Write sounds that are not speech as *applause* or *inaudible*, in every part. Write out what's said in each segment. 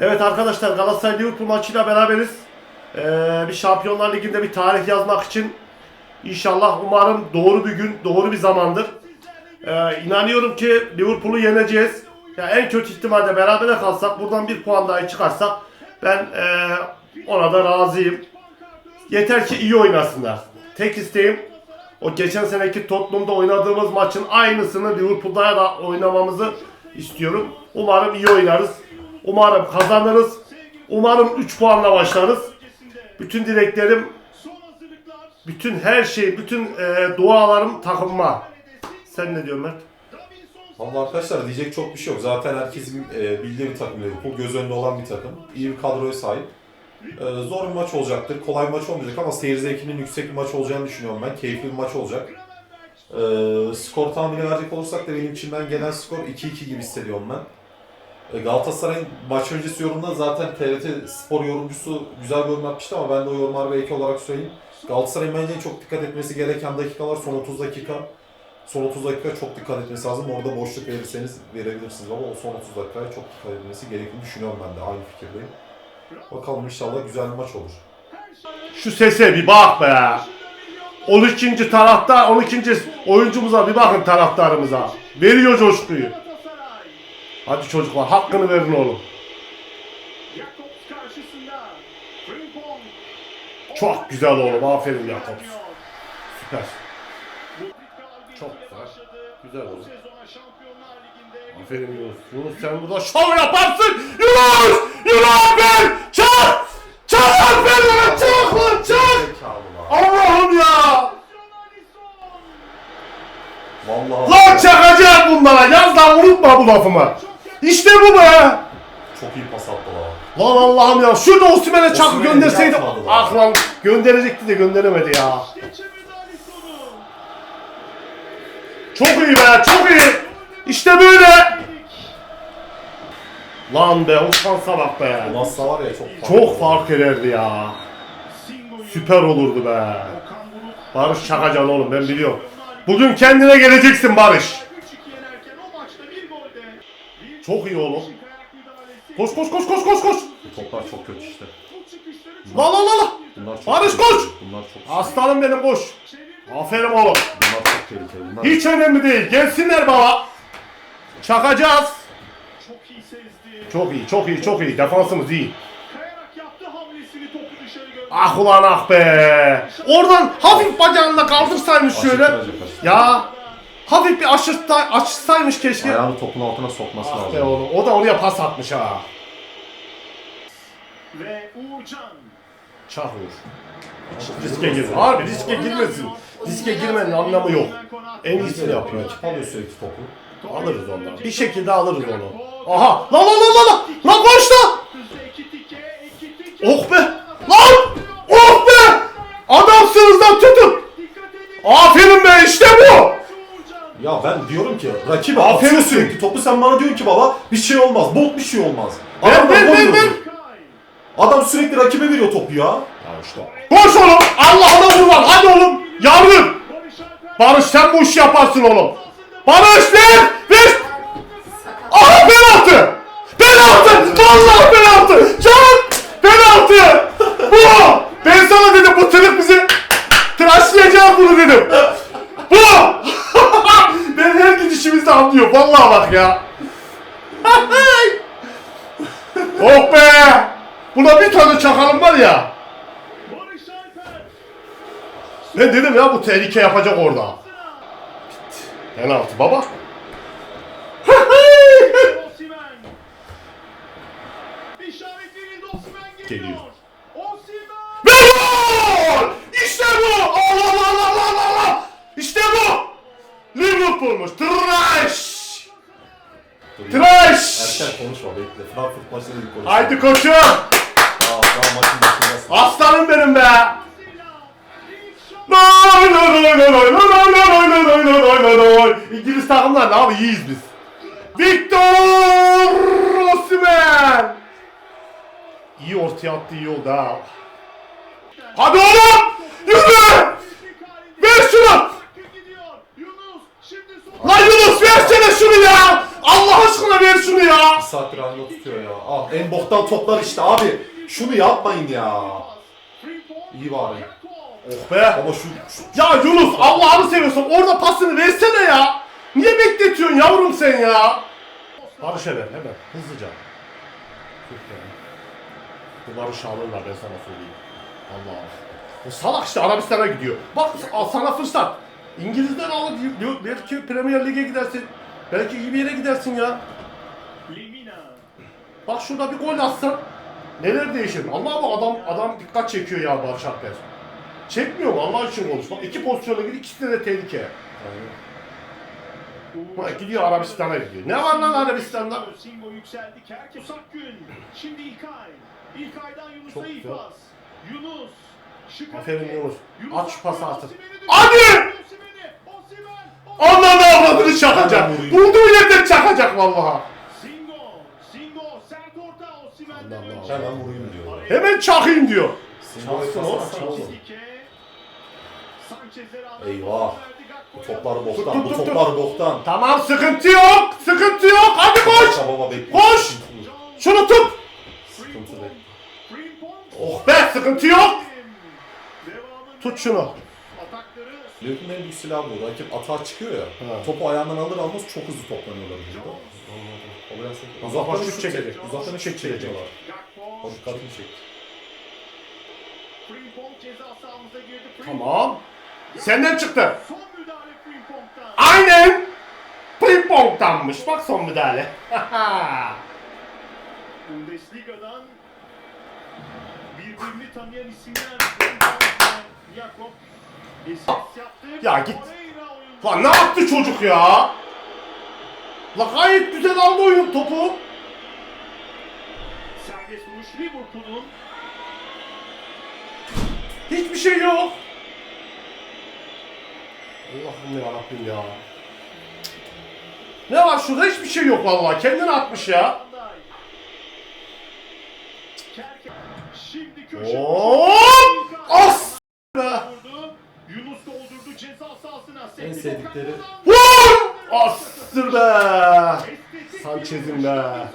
Evet arkadaşlar Galatasaray Liverpool maçıyla beraberiz. Ee, bir Şampiyonlar Ligi'nde bir tarih yazmak için inşallah umarım doğru bir gün, doğru bir zamandır. Ee, inanıyorum ki Liverpool'u yeneceğiz. Ya en kötü ihtimalle berabere kalsak, buradan bir puan daha çıkarsak ben ee, ona da razıyım. Yeter ki iyi oynasınlar. Tek isteğim o geçen seneki Tottenham'da oynadığımız maçın aynısını Liverpool'da da oynamamızı istiyorum. Umarım iyi oynarız. Umarım kazanırız. Umarım 3 puanla başlarız. Bütün dileklerim, bütün her şey, bütün e, dualarım takımma. Sen ne diyorsun Mert? Valla arkadaşlar diyecek çok bir şey yok. Zaten herkesin e, bildiği bir takım Liverpool. Göz önünde olan bir takım. İyi bir kadroya sahip. E, zor bir maç olacaktır. Kolay bir maç olmayacak ama seyir zevkinin yüksek bir maç olacağını düşünüyorum ben. Keyifli bir maç olacak. E, skor tahmini verecek olursak da benim içimden gelen skor 2-2 gibi hissediyorum ben. E, Galatasaray'ın maç öncesi yorumunda zaten TRT spor yorumcusu güzel bir yorum yapmıştı ama ben de o yorumları belki olarak söyleyeyim. Galatasaray'ın bence en çok dikkat etmesi gereken dakikalar son 30 dakika. Son 30 dakika çok dikkat etmesi lazım. Orada boşluk verirseniz verebilirsiniz ama o son 30 dakikaya çok dikkat etmesi gerektiğini düşünüyorum ben de. Aynı fikirdeyim. Bakalım inşallah güzel bir maç olur. Şu sese bir bak be. 12. tarafta 12. oyuncumuza bir bakın taraftarımıza. Veriyor coşkuyu. Hadi çocuklar hakkını verin oğlum. Çok güzel oğlum. Aferin Jakobs. Süper. Çok güzel. Güzel oğlum. Aferin Yunus. Yunus sen burada şov yaparsın. Yunus! Yunus aferin! Çak! Çak aferin lan! Çak lan çak! Allah'ım ya! Vallahi Lan çakacak bunlara. Yaz lan unutma bu lafımı. İşte bu be. çok iyi pas attı lan. Lan Allah'ım ya. Şurada Osimhen'e çakı Osimhen'e gönderseydi. yapmadı lan. Ah lan gönderecekti de gönderemedi ya. Çok iyi be çok iyi. İşte böyle. Lan be o şansa bak be. Olmazsa var ya çok Çok fark ederdi ya. Süper olurdu be. Barış Çakacan oğlum ben biliyorum. Bugün kendine geleceksin Barış. Çok iyi oğlum. Koş koş koş koş koş koş. Bu toplar çok kötü işte. La la la la. Bunlar çok Barış tehlikeli. koş! Bunlar çok Aslanım benim koş. Aferin oğlum. Bunlar çok tehlikeli. Bunlar Hiç önemli değil. Gelsinler baba. Çakacağız. Çok iyi, çok iyi, çok iyi. Defansımız iyi. Ah ulan ah be. Oradan hafif bacağınla kaldırsaymış şöyle. Aşırtacak, aşırtacak. Ya hafif bir aşırta, açsaymış keşke. Ayağını topun altına sokması Ah be lazım. oğlum. O da oraya pas atmış ha. Ve Uğurcan. Çahur. Riske gir. Abi riske girmesin. Riske girmenin anlamı yok. En iyisini yapıyor. Alıyor sürekli topu. Alırız ondan. Bir şekilde alırız onu. Aha! La la la la la! Lan koş da! Oh be! Lan! Oh be! Adamsınız lan tutun! Aferin be işte bu! Ya ben diyorum ki rakibe Aferin atıyor olsun. sürekli topu sen bana diyorsun ki baba bir şey olmaz. Bok bir şey olmaz. Ver Adam, ver gol ver yiyor. ver! Adam sürekli rakibe veriyor topu ya. Ya işte. Koş oğlum! Allah'ına vur lan! Hadi oğlum! Yardım! Barış sen bu işi yaparsın oğlum! Barış ver! Ver! Aha penaltı! Penaltı! Vallahi penaltı! Can! Penaltı! Bu! Ben sana dedim bu tırık bizi tıraşlayacak bunu dedim. Bu! ben her anlıyor. Vallahi bak ya. oh be! Buna bir tane çakalım var ya. Ben dedim ya bu tehlike yapacak orada. Penaltı baba. Geliyor. Ve gol! İşte bu! Allah Allah Allah Allah Allah Allah! İşte bu! Liverpool'muş. Trash! Trash! Erken konuşma bekle. Frankfurt maçında bir konuş. Haydi koçum! Daha, daha maçın başındasın. Aslanım benim be! Lay lay lay lay lay lay lay lay lay lay lay lay. İngiliz takımlar ne abi iyiyiz biz. Victor Osimhen! İyi ortaya attı iyi oldu ha. Hadi oğlum! Yürü! Ver şunu! Lan Yunus versene şunu ya! Allah aşkına ver şunu ya. Bir saattir halinde tutuyor ya. Ah en boktan toplar işte abi. Şunu yapmayın ya. İyi bari. Oh be. Ama şu, şu Ya Yunus Allah'ını seviyorsan orada pasını versene ya. Niye bekletiyorsun yavrum sen ya? Barış hemen hemen hızlıca. Bu Barış alırlar ben sana söyleyeyim. Allah. O salak işte Arabistan'a gidiyor. Bak al sana fırsat. İngilizler alır diyor. Premier Lig'e gidersin. Belki iyi bir yere gidersin ya. Bak şurada bir gol atsan neler değişir. Allah bu adam adam dikkat çekiyor ya Barış Alper. Çekmiyor mu Allah için konuş. Bak iki pozisyona gidiyor ikisi de tehlike. Aynen. Bak gidiyor Arabistan'a gidiyor. Ne var lan Arabistan'da? Singo yükseldi. Kerke Sakgün. Şimdi İlkay. İlkay'dan Yunus'a iyi pas. Yunus. Aferin. Yunus. At şu pası artık. Hadi! Ananı avradını çakacak. Bulduğu yerden çakacak. Allah. Hemen vurayım diyor. Hemen çakayım diyor. Çalsın Eyvah. Bu toplar Tut, boktan, tut, bu tut, tut. toplar boktan. Tamam sıkıntı yok. Sıkıntı yok. Hadi koş. Koş! Baba. Koş! Şunu tut. Sıkıntı. Frimpong. Oh be sıkıntı yok. Tut şunu. Liverpool'un en büyük silahı bu. Rakip atağa çıkıyor ya. Ha. Topu ayağından alır almaz çok hızlı toplanıyorlar burada. Uzaktan Uzaktan şut çekecek. Uzaktan Şut çekecek. O dikkatimi çekti. Tamam. Senden çıktı. Aynen. Ping-pong'tanmış. Bak son müdahale. *laughs* Bundesliga'dan birbirini tanıyan isimler. Jakob. Ya git. Lan ne yaptı çocuk ya? La gayet güzel aldı oyun topu. Serbest vuruş Liverpool'un. Hiçbir şey yok. Allah'ım ya Rabbim ya. Ne var şurada hiçbir şey yok vallahi. Kendini atmış ya. Şimdi köşe. Hop! As! Be! Vurdu. Yunus doldurdu ceza sahasına. En sevdikleri-. Vur! Astır be! Sanchez'in be.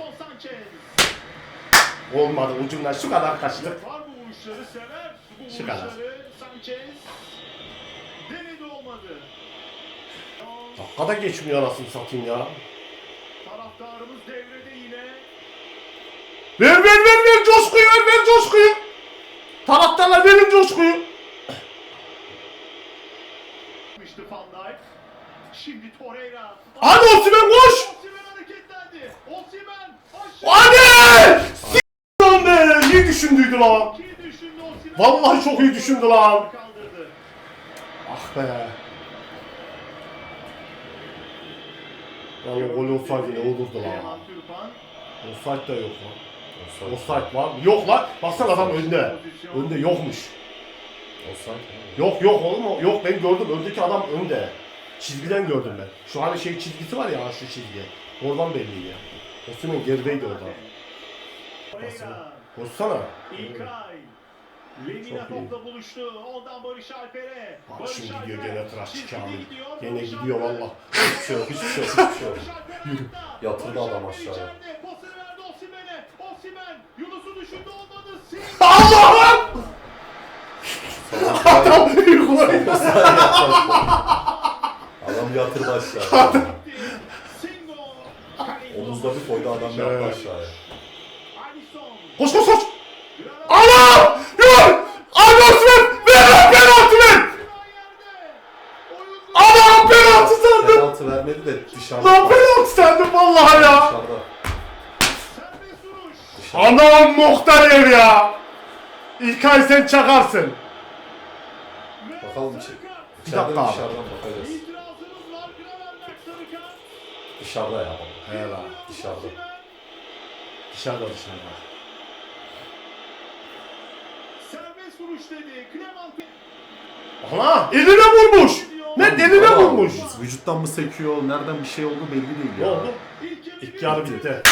Olmadı ucundan şu kadar kaçtık. Şu kadar. Dakikada geçmiyor anasını satayım ya. Taraftarımız devrede yine. Ver ver ver ver coşkuyu ver ver coşkuyu. Taraftarlar verin coşkuyu. Şimdi Torreira. Hadi Osimhen koş. Osimhen hareketlendi. Osimhen. Hadi! S- lan be! İyi düşündüydü lan. Vallahi çok iyi düşündü lan. Ah be. Lan o gol olsaydı ne olurdu lan. Offside da yok lan. Offside var? Yok lan. Baksana adam önde. Önde yokmuş. Yok yok oğlum yok ben gördüm öndeki adam önde. Çizgiden gördüm ben. Şu hani şey çizgisi var ya şu çizgi. Oradan belliydi. Osman gerideydi orada. Torreira. Koşsana. İlkay. Lemina Çok iyi. topla buluştu. Ondan Barış Alper'e. Bak Barış şimdi gidiyor gene tıraş Çizgide Kamil. gidiyor. Gene gidiyor valla. Hiçbir şey yok, hiçbir şey yok, hiçbir şey yok. Ayakta. Yatırdı adam aşağıya. Pasını verdi Osimhen'e. Osimhen. Yunus'u düşündü olmadı. Singo. Allah'ım! Adam. Adam yatırdı aşağıya. Omuzda bir koydu adam yattı aşağıya. Alisson. Koş koş koş. Allah! Dur! Abi Osman! Ver lan penaltı ver! Adam penaltı sandım! Penaltı vermedi de dışarıda. Lan penaltı sandım vallahi ya! Dışarıda. Anam muhtar ev ya! İlkay sen çakarsın. Bakalım sarı şey. Bir dakika abi. dışarıdan bakacağız. İtirazımız var. Gravenberg sarı kart. Dışarıda ya. He lan. Dışarıda. Dışarıda dışarıda. Serbest vuruş dedi. Clement Ana! Eline vurmuş! Ne eline Ama vurmuş? Vücuttan mı sekiyor, nereden bir şey oldu belli değil Ne ya. oldu? İlk yarı bitti.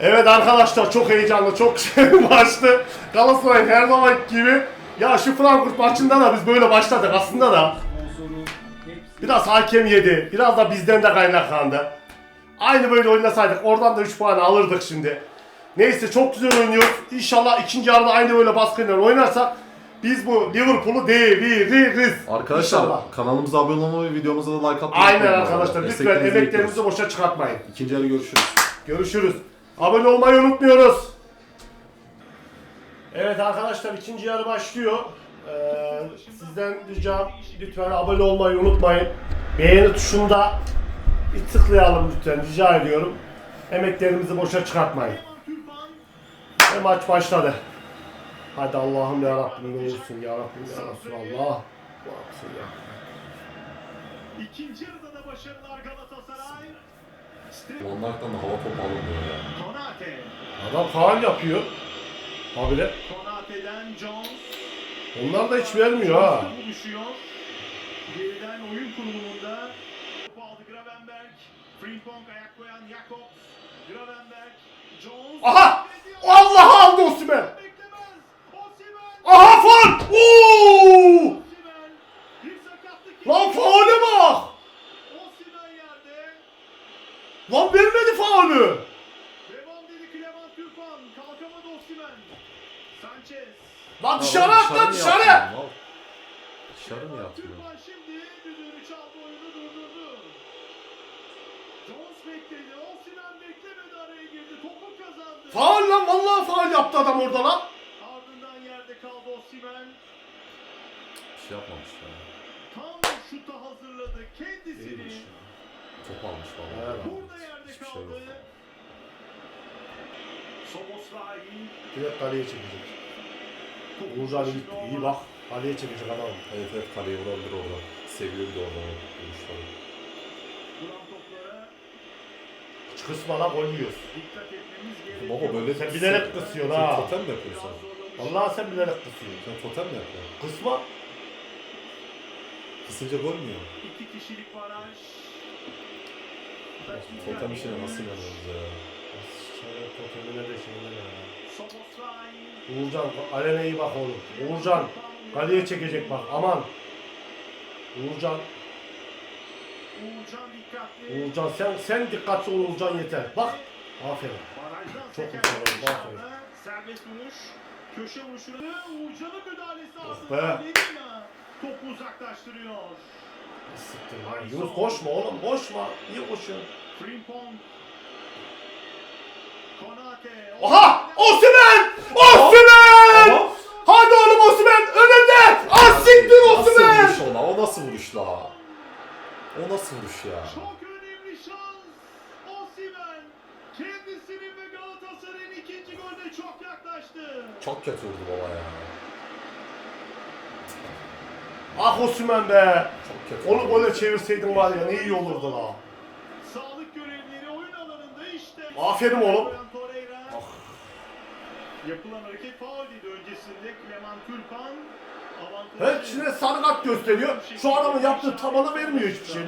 Evet arkadaşlar çok heyecanlı, çok güzel bir maçtı. Galatasaray her zaman gibi. Ya şu Frankfurt maçında da biz böyle başladık aslında da. Biraz hakem yedi, biraz da bizden de kaynaklandı. Aynı böyle oynasaydık oradan da 3 puan alırdık şimdi. Neyse çok güzel oynuyoruz. İnşallah ikinci yarıda aynı böyle baskıyla oynarsak biz bu Liverpool'u deviririz. Arkadaşlar İnşallah. kanalımıza abone olmayı, videomuza da like atmayı Aynen unutmayın. arkadaşlar. Lütfen Desteklerinizi emeklerimizi bekliyoruz. boşa çıkartmayın. İkinci yarı görüşürüz. Görüşürüz. Abone olmayı unutmuyoruz. Evet arkadaşlar ikinci yarı başlıyor. Ee, sizden ricam lütfen abone olmayı unutmayın. Beğeni tuşunda bir tıklayalım lütfen rica ediyorum. Emeklerimizi boşa çıkartmayın. Ve maç başladı. Hadi Allah'ım ya Rabbim ne olursun ya Rabbim ya Resulallah. Ne yapsın ya? İkinci yarıda da başarılar Galatasaray. Onlardan da hava topu alınmıyor ya. Konate. Adam faal yapıyor. Habire. Konate'den Jones. Onlar da hiç vermiyor ha. Geriden oyun kurulumunda. Topu aldı Gravenberg. Frimpong ayak koyan Jakobs. Gravenberg. Jones. Aha! Allah aldı Osimhen. Beklemez. Osimhen. Aha faul! Oo! Osimhen. Bir sakatlık. Lan faule bak! Osimhen yerde. Lan vermedi faulü. Lan dışarı at lan dışarı! Dışarı mı yapmıyor? Bekledi. Osimhen beklemedi araya girdi. Topu kazandı. Faul lan vallahi faul yaptı adam orada lan. Ardından yerde kaldı Osimhen. Bir şey yapmamış ya. Tam şuta hazırladı kendisini. Top almış valla. Evet. Burada yerde Hiçbir şey kaldı. yok. Soboslay. Direkt kaleye çekecek. Uğurcan gitti. İyi bak. Kaleye çekecek adam. Evet evet kaleye vurabilir orada. Seviyor bir de orada vuruşları. Kısma lan gol yiyoruz. Baba böyle Sen bilerek kısıyorsun Sen ha. totem mi yapıyorsun. Vallahi sen bilerek kısıyorsun. Sen totem mi yapıyorsun? Kısma. Kısınca gol mü yiyor? İki kişilik baraj. Totem işine nasıl inanıyoruz ya? Şöyle totemine de şeyine de ya. Soboslay. Uğurcan alene iyi bak oğlum. Uğurcan kaleye çekecek bak aman. Uğurcan, Uğurcan dikkatli. Uğurcan sen sen dikkatli ol Uğurcan yeter. Bak. Aferin. Barajdan Çok seken güzel oldu, dışarıda. aferin. Serbest vuruş. Köşe vuruşunu. Uğurcan'ın müdahalesi Oh be. Ledina topu uzaklaştırıyor. Siktir lan. Yunus koşma oğlum koşma. Niye koşuyorsun? Frimpong. Konate. Oha! Osimhen! Osimhen! Ama Hadi oğlum Osimhen önünde! Ah siktir nasıl Osimhen! vuruş ona? O nasıl vuruş la? O nasıl vuruş ya? Çok önemli şans. Osimhen. Kendisinin ve Galatasaray'ın ikinci golüne çok yaklaştı. Çok kötü vurdu baba ya. Ah Osimhen be! Çok kötü. Onu gole çevirseydin var ya ne iyi olurdu la. Sağlık görevlileri oyun alanında işte. Aferin oğlum. Torreira. Ah. Yapılan hareket faul idi öncesinde Clement avantajı. Hepsine sarı kart gösteriyor. Şu adamın yaptığı tabana vermiyor hiçbir şey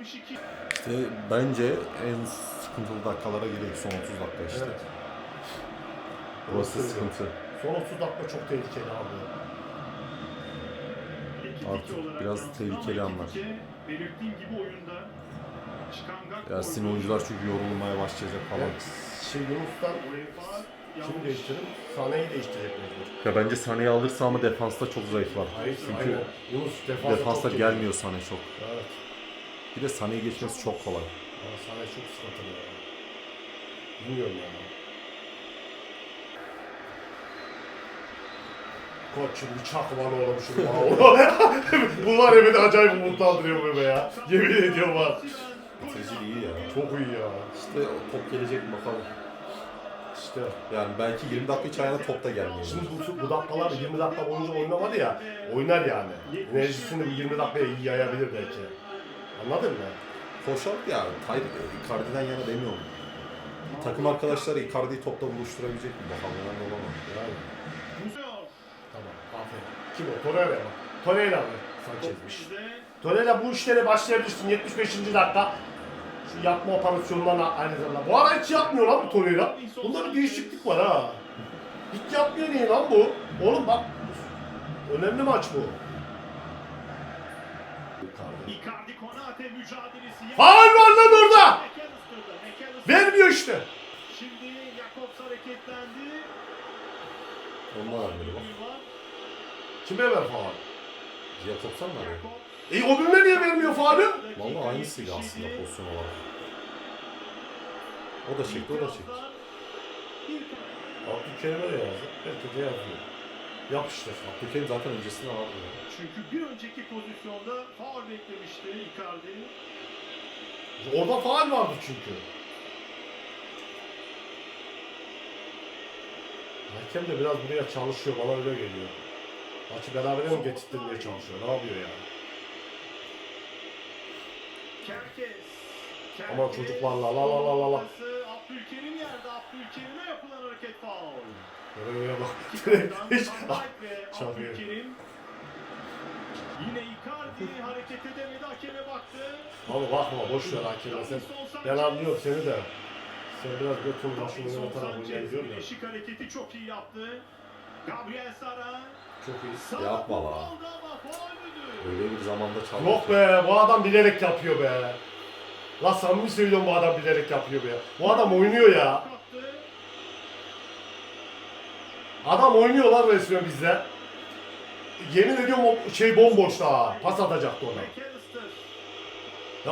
62. İşte bence en sıkıntılı dakikalara giriyor son 30 dakika işte. Evet. Burası Doğru sıkıntı. Son 30 dakika çok tehlikeli abi. Artık biraz tehlikeli anlar. Belirttiğim gibi oyunda çıkan Gakpo Ya sizin oyuncular çünkü yorulmaya başlayacak falan. Evet. Şey Yunus'tan kim değiştirir? Sane'yi değiştirecek mecbur. Ya bence Sané'yi alırsa ama defansta çok zayıflar. Hayır, Çünkü aynen. Yunus defansa defansta çok gelmiyor Sané çok. Evet. Bir de Sané'yi geçmesi çok kolay. Ama Sane çok sıkıntılı ya. Bilmiyorum ya. Koçum bir çak bana oğlum şunu bana. Bu var ya beni acayip umutlandırıyor bebe ya. Yemin ediyorum var. Bitirici iyi ya. Çok iyi ya. İşte o top gelecek mi bakalım. İşte. Yani belki 20 dakika hiç ayağına top da gelmiyor. Şimdi bu, bu dakikalar 20 dakika boyunca oynamadı ya. Oynar yani. Enerjisini bu 20 dakikaya iyi yayabilir belki. Anladın mı? Koşar ya. Hayır, Icardi'den yana demiyorum. Takım arkadaşları Icardi'yi topla buluşturabilecek mi bakalım. Önemli olan o. Yani. Tamam. Aferin. Kim o? Torreira mı? Torreira mı? Sanchez'miş. Bizde Torreira bu işlere başlayabilirsin 75. dakika. Şu yapma operasyonlarına aynı zamanda. Bu ara hiç yapmıyor lan bu Torreira. Bunda bir değişiklik var ha. Hiç yapmıyor niye lan bu? Oğlum bak. Önemli maç bu. Icardi Konate mücadelesi. Faul var lan orada. Vermiyor işte. Şimdi Jakobs hareketlendi. Onlar vermedi bak. Kime ver faul? Jakobsen mi arıyor? Jakobs. E o birine niye vermiyor faulü? Valla aynısıydı aslında pozisyon olarak. O da çekti, o da çekti. Abdülkerim'e de yazdı. Herkese yazıyor. Yapıştır. Abdülkerim zaten öncesinde vardı ya. Çünkü bir önceki pozisyonda faul beklemişti Icardi. Orada faul vardı çünkü. Hakem de biraz buraya çalışıyor. Bana öyle geliyor. Maçı berabere mi getirtmeye çalışıyor? Ne yapıyor ya? Kerkez. Aman çocuklarla, la la la la la. Abdülkerim yerde. Abdülkerim'e yapılan hareket faul. Oraya bak. Hiç. Ve Çalıyor. Yine Icardi hareket edemedi. Hakeme baktı. Abi bakma boş ver hakeme sen. Ben anlıyorum seni de. Sen biraz götür başını Davinson yöne tarafı Sanchez geliyor ya. birleşik hareketi çok iyi yaptı. Gabriel Sara. Çok iyi. Yapma la. Öyle bir zamanda çaldı. Yok be bu adam bilerek yapıyor be. La samimi söylüyorum bu adam bilerek yapıyor be. Bu adam oynuyor ya. Adam oynuyor lan resmen bizde. Yemin ediyorum o şey bomboş daha. Pas atacaktı ona.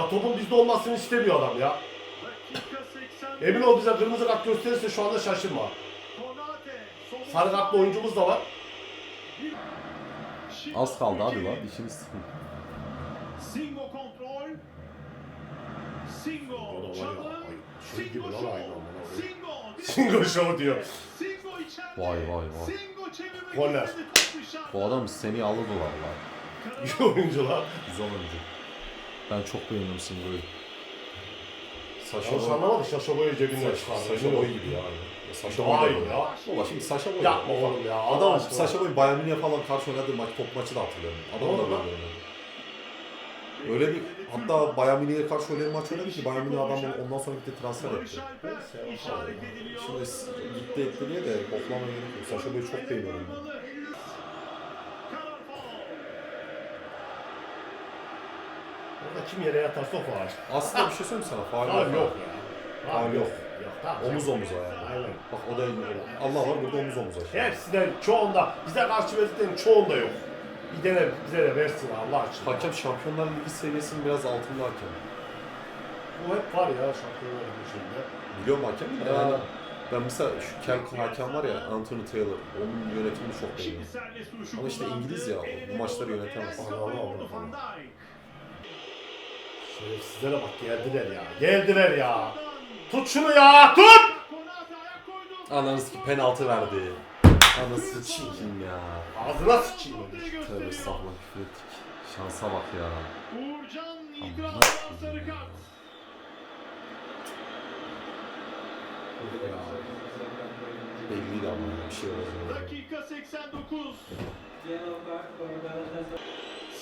Ya topun bizde olmasını istemiyor adam ya. Dakika 80. Emin ol bize kırmızı kart gösterirse şu anda şaşırma. Sarı kartlı oyuncumuz da var. Az kaldı abi lan. Dişini sıkın. Singo kontrol. Singo. Çalım. show diyor. Singo içeride. Vay vay vay. Singo çevirmek Korner. Bu adam seni alır valla. İyi oyuncu lan. Güzel oyuncu. Ben çok beğeniyorum Singo'yu. Yanlış Boy. anlamadı. Şaşa boyu cebinden çıkardı. Saşa Boy gibi ya. Saşa Boy da ya. Baba şimdi Saşa Boy. Yapma oğlum ya. Adam aşkına. Saşa Boy Bayern Münih'e falan karşı oynadığı maç top maçı da hatırlıyorum. Adam da Doğru böyle lan. oynadı. Öyle bir hatta Bayern Münih'e karşı bir maç oynadı ki Bayern Münih adam ondan sonra gitti transfer etti. Şimdi s- gitti etti diye de koklamaya gerek yok. Saşa Boy'u çok beğeniyorum ben. Faul. Orada kim yere yatarsa o faal. Aslında bir şey söyleyeyim sana. Faal Faal yok. ya. Faal yok. Yok tamam. Omuz omuza yani. Aynen. Bak o da Allah var burada omuz omuza. Hepsinden çoğunda, bize karşı verdiklerinin çoğunda yok. Bir dene bize de versin Allah aşkına. Hakem Şampiyonlar Ligi seviyesinin biraz altında hakem. Bu hep var ya şampiyonlar ligi şeyinde. Biliyorum hakem de Ya. yani. Ben mesela şu kel hakem var ya Anthony Taylor. Onun yönetimini çok beğeniyorum. Ama işte. İngiliz ya, o- bu maçları yönetemez. Allah Allah Allah. Şerefsizlere bak geldiler ya. Geldiler ya. Tut şunu ya tut! Ananız ki penaltı verdi. Anası çirkin ya. Ağzına sıçayım. Noktayı Tövbe estağfurullah küfür ettik. Şansa bak ya. Uğurcan Allah'ım sarı ya. kart. Belliydi ama bir şey olacak. Dakika 89.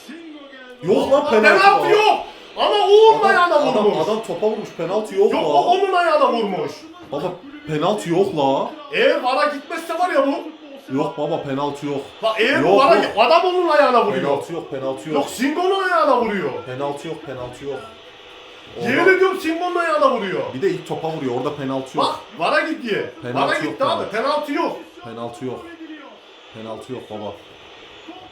Singo geldi. Yok lan penaltı Penaltı yok! Ama Uğur'un Adam, ayağına adam, vurmuş. adam topa vurmuş penaltı yok, Yok o la. onun ayağına vurmuş. Baba penaltı yok la. Eğer vara gitmezse var ya bu. Yok baba penaltı yok. Bak eğer Yok, vara yok. adam onun ayağına vuruyor. Penaltı yok penaltı yok. Yok Singo'nun ayağına vuruyor. Penaltı yok penaltı yok. Orada- Yemin ediyorum Singo'nun ayağına vuruyor. Bir de ilk topa vuruyor orada penaltı yok. Bak vara gitti. Penaltı Vara yok gitti abi penaltı yok. Penaltı yok. Penaltı yok baba.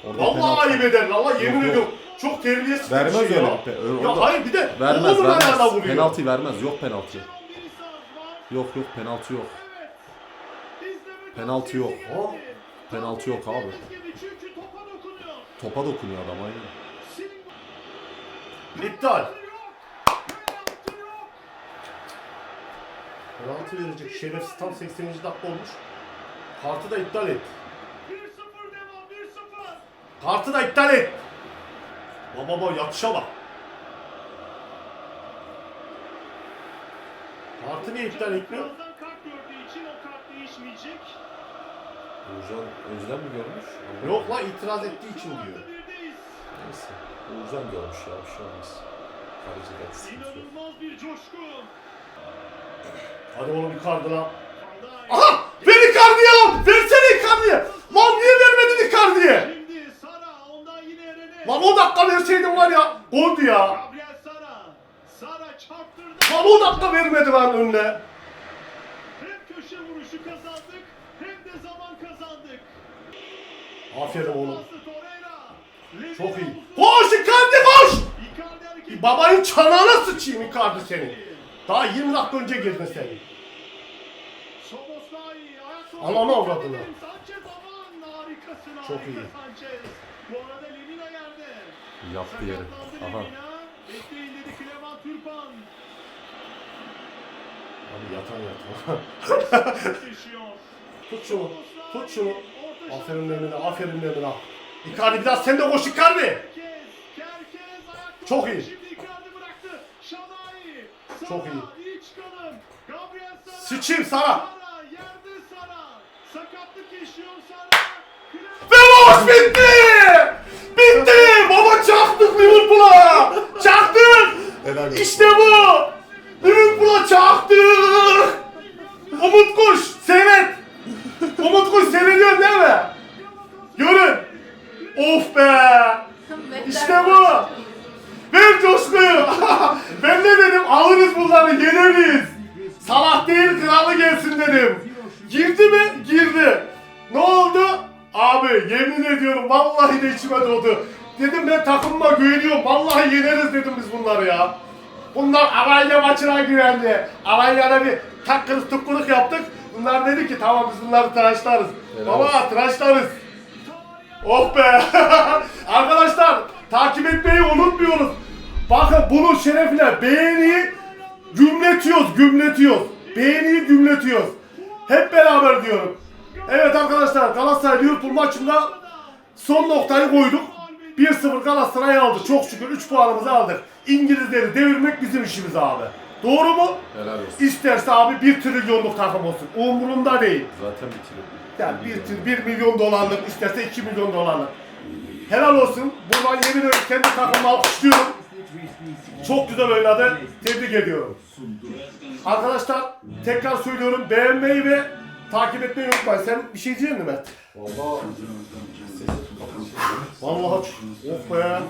Orada Vallahi penaltı ayıp eder Allah yemin Yok, yok. ediyorum. Çok terbiyesiz bir Vermez şey öyle. ya. Pe- öyle Ya orada- hayır bir de Vermez ayağına vermez. vuruyor. Penaltı vermez. Yok penaltı. Yok yok penaltı yok. Penaltı yok. O. Penaltı yok abi. Topa dokunuyor. Topa dokunuyor adam aynen. İptal. Penaltı verecek şerefsiz tam 80. dakika olmuş. Kartı da iptal et. 1-0 devam 1-0. Kartı da iptal et. Baba baba yatışa bak. Kartı niye iptal etmiyor? Birazdan kart gördüğü için o kart değişmeyecek. Uğurcan önceden mi görmüş? Yok lan itiraz ettiği için diyor. Neyse. Uğurcan görmüş ya bir şey olmaz. Kaleci de. İnanılmaz bir coşku. Hadi oğlum Icardi lan. Aha! Ver Icardi'ye lan! Versene Icardi'ye! Lan niye vermedin Icardi'ye? Şimdi Sara ondan yine Eren'e. Lan o dakika verseydin var ya. Goldü ya. Lan o dakika vermedi lan önüne. Hem köşe vuruşu kazandık hem de zaman kazandık. Aferin oğlum. Çok iyi. Koş Icardi koş. Babanın çanağına sıçayım Icardi seni. Daha 20 dakika önce girdin sen. Soboslay ayak Ananı avradını. Harikasın Çok harika iyi. Sanchez. Bu arada Lemina yerde. Yaptı yeri. Aha. Bekleyin dedi Clement Turpan. Abi yatan yatan. *laughs* Tut şunu. Tut şunu. Aferin Lemina, aferin Lemina. Icardi biraz sen de koş Icardi. Çok iyi. Çok iyi. Sıçayım Sara. Sakatlık yaşıyor Sara. Maç bitti. Bitti. Baba çaktık Liverpool'a. Çaktık. Helal olsun. İşte bu. Liverpool'a çaktık. Umut Kuş seyret. Umut Kuş seyrediyorsun değil mi? Görün. Of be. İşte bu. Ver coşkuyu. *laughs* ben ne dedim? Alırız bunları, yeneriz. Salah değil, kralı gelsin dedim. Girdi mi? Girdi. Ne oldu? Abi yemin ediyorum vallahi de içime doğdu. Dedim ben takımıma güveniyorum. Vallahi yeneriz dedim biz bunları ya. Bunlar Alanya maçına güvendi. Alanya'da bir takkırız tukkuluk yaptık. Bunlar dedi ki tamam biz bunları tıraşlarız. Baba tıraşlarız. Oh be! *laughs* Arkadaşlar takip etmeyi unutmuyoruz. Bakın bunun şerefine beğeniyi gümletiyoruz, gümletiyoruz. Beğeniyi gümletiyoruz. Hep beraber diyorum. Evet arkadaşlar Galatasaray Liverpool maçında son noktayı koyduk. 1-0 Galatasaray aldı. Çok şükür 3 puanımızı aldık. İngilizleri devirmek bizim işimiz abi. Doğru mu? Helal olsun. İsterse abi 1 trilyonluk takım olsun. Umurumda değil. Zaten bitiriyor. Yani 1, 1 milyon dolarlık isterse 2 milyon dolarlık. Helal olsun. Buradan yemin ediyorum kendi takımımı alkışlıyorum. Çok güzel oynadı. Tebrik ediyorum. Arkadaşlar tekrar söylüyorum beğenmeyi ve takip etmeyi unutmayın. Sen bir şey diyecek misin Mert? Valla Vallahi of be.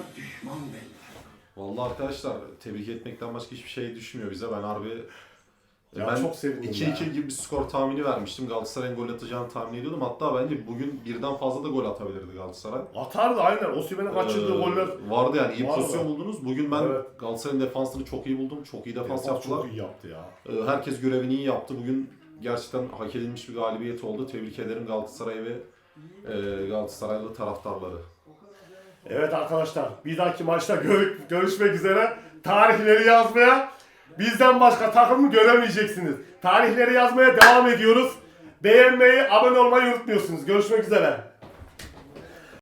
Vallahi arkadaşlar tebrik etmekten başka hiçbir şey düşmüyor bize. Ben harbi Ya ben çok sevindim 2-2 ya. gibi bir skor tahmini vermiştim. Galatasaray'ın gol atacağını tahmin ediyordum. Hatta bence bugün birden fazla da gol atabilirdi Galatasaray. Atardı aynen. Osimhen'in kaçırdığı Ee, goller. Vardı yani iyi Vardı. pozisyon buldunuz. Bugün ben Evet. Galatasaray'ın defansını çok iyi buldum. Çok iyi defans Defans yaptılar. çok iyi yaptı ya. Ee, Herkes görevini iyi yaptı. Bugün gerçekten hak edilmiş bir galibiyet oldu. Tebrik ederim Galatasaray ve e, Galatasaraylı taraftarları. Evet arkadaşlar bir dahaki maçta gör- görüşmek üzere. Tarihleri yazmaya bizden başka takımı göremeyeceksiniz. Tarihleri yazmaya devam ediyoruz. Beğenmeyi, abone olmayı unutmuyorsunuz. Görüşmek üzere.